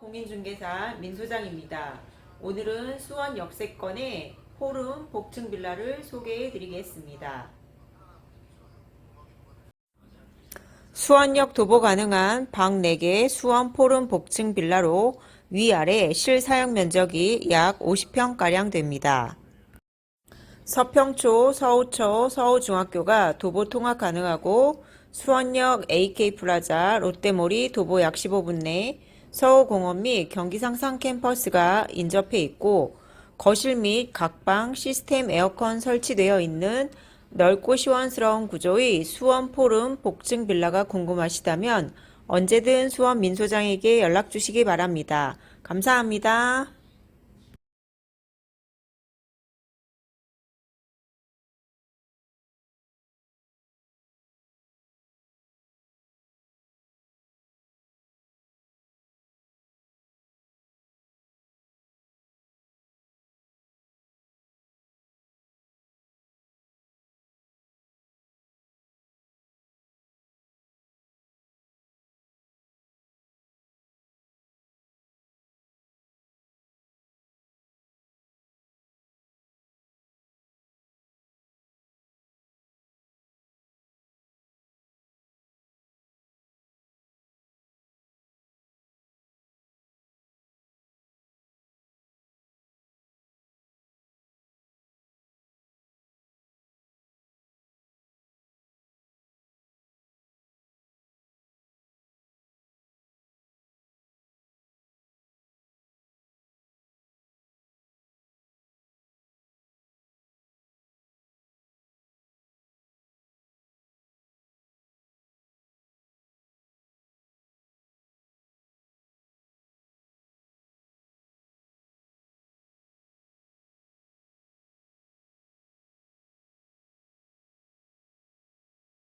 공인중개사 민소장입니다. 오늘은 수원 역세권의 호름 복층 빌라를 소개해 드리겠습니다. 수원역 도보 가능한 방 4개 수원 포름 복층 빌라로 위아래 실사용 면적이 약 50평가량 됩니다. 서평초, 서우초, 서우중학교가 도보 통학 가능하고 수원역 AK 플라자, 롯데몰이 도보 약 15분 내 서우공원 및 경기상상 캠퍼스가 인접해 있고 거실 및 각방 시스템 에어컨 설치되어 있는 넓고 시원스러운 구조의 수원 포름 복층 빌라가 궁금하시다면 언제든 수원 민소장에게 연락 주시기 바랍니다. 감사합니다.